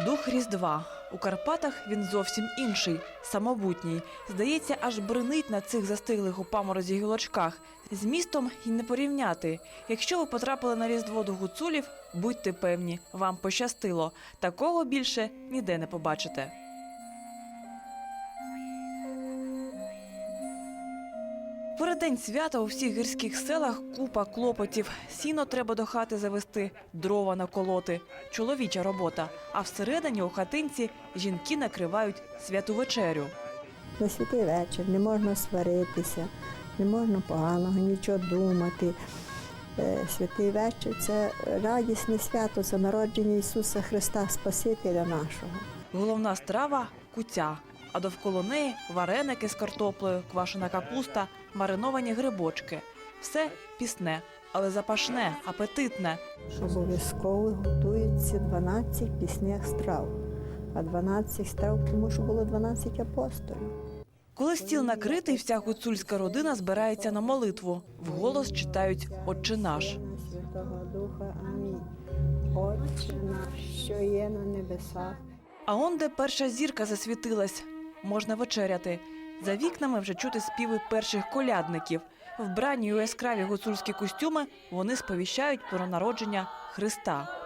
Дух Різдва. У Карпатах він зовсім інший, самобутній. Здається, аж бринить на цих застиглих у паморозі гілочках. З містом й не порівняти. Якщо ви потрапили на Різдво до гуцулів, будьте певні, вам пощастило. Такого більше ніде не побачите. Переддень свята у всіх гірських селах купа клопотів. Сіно треба до хати завести, дрова наколоти. Чоловіча робота. А всередині у хатинці жінки накривають святу вечерю. На святий вечір не можна сваритися, не можна поганого нічого думати. Е, Святий вечір це радісне свято, це народження Ісуса Христа, Спасителя нашого. Головна страва куця. А довкола неї вареники з картоплею, квашена капуста, мариновані грибочки. Все пісне, але запашне, апетитне. обов'язково готується 12 пісних страв. А 12 страв, тому що було 12 апостолів. Коли стіл накритий, вся гуцульська родина збирається на молитву. Вголос читають Отче наш. Святого Духа, амінь. Отче наш, що є на небесах. А он де перша зірка засвітилась. Можна вечеряти. За вікнами вже чути співи перших колядників. Вбрані у яскраві гуцульські костюми вони сповіщають про народження Христа.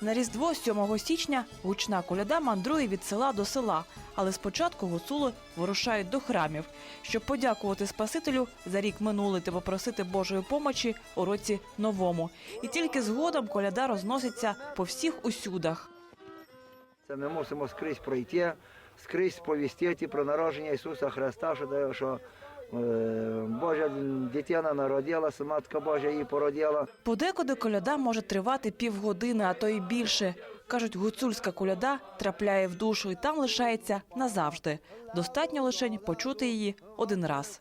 На Різдво 7 січня гучна коляда мандрує від села до села, але спочатку гуцули вирушають до храмів, щоб подякувати Спасителю за рік минулий та попросити Божої помочі у році новому. І тільки згодом коляда розноситься по всіх усюдах. Це ми мусимо скрізь пройти, скрізь сповістити про народження Ісуса Христа, що, що е, Божа дитина народилася, Матка Божа її породила. Подекуди коляда може тривати півгодини, а то й більше. Кажуть, гуцульська коляда трапляє в душу і там лишається назавжди. Достатньо лише почути її один раз.